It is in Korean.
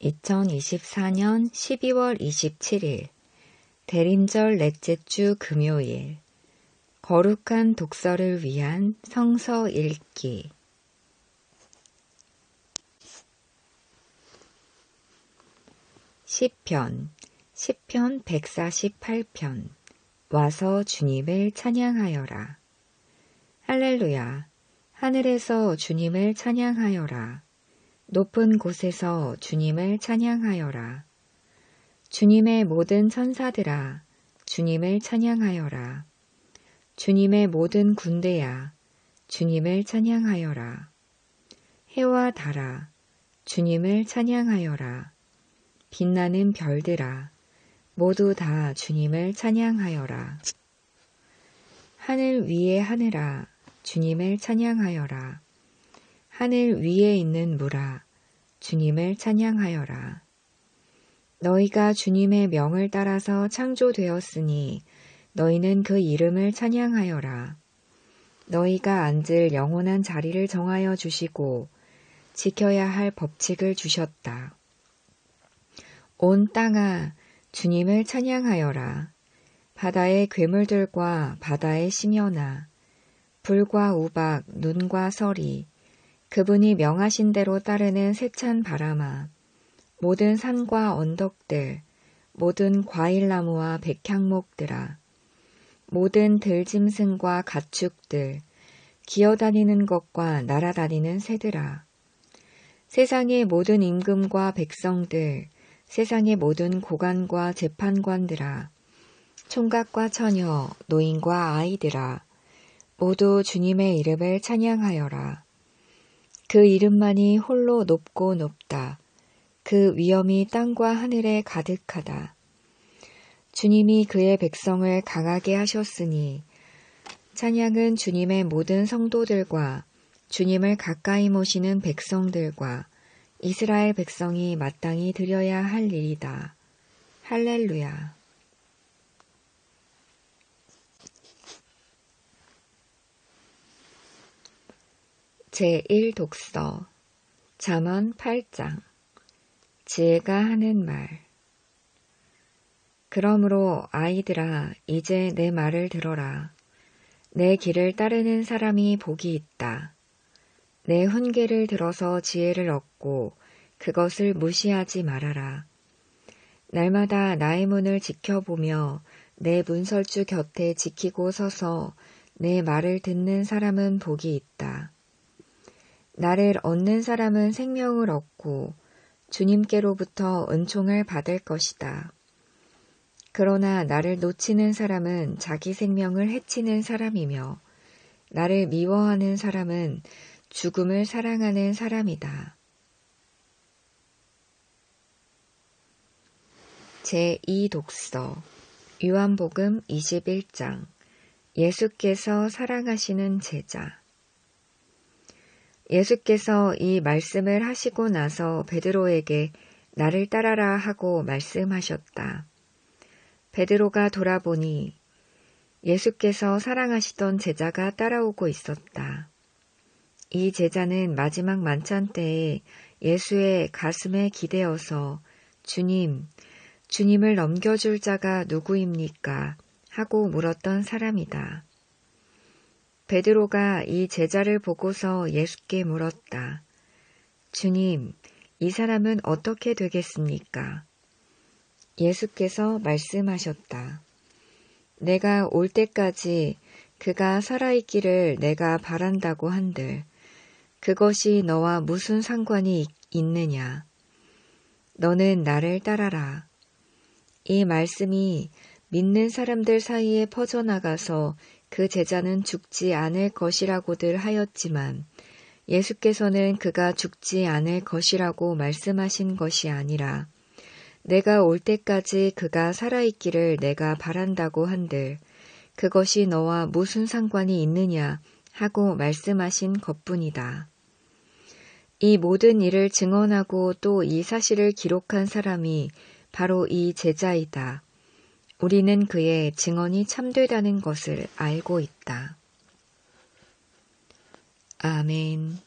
2024년 12월 27일 대림절 넷째 주 금요일 거룩한 독서를 위한 성서 읽기. 시편 시편 148편 와서 주님을 찬양하여라. 할렐루야. 하늘에서 주님을 찬양하여라 높은 곳에서 주님을 찬양하여라. 주님의 모든 천사들아, 주님을 찬양하여라. 주님의 모든 군대야, 주님을 찬양하여라. 해와 달아, 주님을 찬양하여라. 빛나는 별들아, 모두 다 주님을 찬양하여라. 하늘 위에 하늘아, 주님을 찬양하여라. 하늘 위에 있는 무라 주님을 찬양하여라. 너희가 주님의 명을 따라서 창조되었으니 너희는 그 이름을 찬양하여라. 너희가 앉을 영원한 자리를 정하여 주시고 지켜야 할 법칙을 주셨다. 온 땅아 주님을 찬양하여라. 바다의 괴물들과 바다의 심연아 불과 우박, 눈과 서리, 그분이 명하신 대로 따르는 세찬 바람아, 모든 산과 언덕들, 모든 과일나무와 백향목들아, 모든 들짐승과 가축들, 기어다니는 것과 날아다니는 새들아, 세상의 모든 임금과 백성들, 세상의 모든 고관과 재판관들아, 총각과 처녀, 노인과 아이들아, 모두 주님의 이름을 찬양하여라. 그 이름만이 홀로 높고 높다. 그 위엄이 땅과 하늘에 가득하다. 주님이 그의 백성을 강하게 하셨으니 찬양은 주님의 모든 성도들과 주님을 가까이 모시는 백성들과 이스라엘 백성이 마땅히 드려야 할 일이다. 할렐루야. 제1독서 잠언 8장 지혜가 하는 말. 그러므로 아이들아 이제 내 말을 들어라. 내 길을 따르는 사람이 복이 있다. 내 훈계를 들어서 지혜를 얻고 그것을 무시하지 말아라. 날마다 나의 문을 지켜보며 내 문설주 곁에 지키고 서서 내 말을 듣는 사람은 복이 있다. 나를 얻는 사람은 생명을 얻고 주님께로부터 은총을 받을 것이다. 그러나 나를 놓치는 사람은 자기 생명을 해치는 사람이며 나를 미워하는 사람은 죽음을 사랑하는 사람이다. 제2독서 유한복음 21장 예수께서 사랑하시는 제자 예수께서 이 말씀을 하시고 나서 베드로에게 나를 따라라 하고 말씀하셨다. 베드로가 돌아보니 예수께서 사랑하시던 제자가 따라오고 있었다. 이 제자는 마지막 만찬 때에 예수의 가슴에 기대어서 주님, 주님을 넘겨줄 자가 누구입니까? 하고 물었던 사람이다. 베드로가 이 제자를 보고서 예수께 물었다. 주님, 이 사람은 어떻게 되겠습니까? 예수께서 말씀하셨다. 내가 올 때까지 그가 살아있기를 내가 바란다고 한들 그것이 너와 무슨 상관이 있느냐? 너는 나를 따라라. 이 말씀이 믿는 사람들 사이에 퍼져나가서 그 제자는 죽지 않을 것이라고들 하였지만 예수께서는 그가 죽지 않을 것이라고 말씀하신 것이 아니라 내가 올 때까지 그가 살아있기를 내가 바란다고 한들 그것이 너와 무슨 상관이 있느냐 하고 말씀하신 것뿐이다. 이 모든 일을 증언하고 또 이 사실을 기록한 사람이 바로 이 제자이다. 우리는 그의 증언이 참되다는 것을 알고 있다. 아멘.